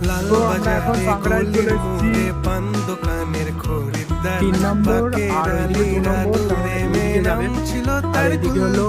লাল বাজারে গলির মোড়ে পান দোকানের খরিদ্দার তিন নম্বর আর দূরে ছিল তার এদিকে হলো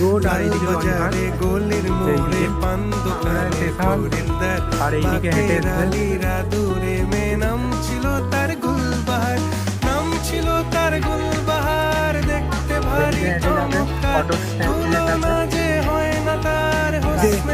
রোড আর এদিকে বাজারে গলির মোড়ে পান দোকানের খরিদ্দার আর এইদিকে হেঁটে দূরে নাম ছিল তার গুলবাহার নাম ছিল তার গুলবাহার দেখতে ভারী চমৎকার। তুলনা যে হয় না তার হোসনে।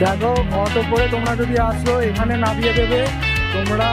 দেখো অটো করে তোমরা যদি আসো এখানে নামিয়ে দেবে। তোমরা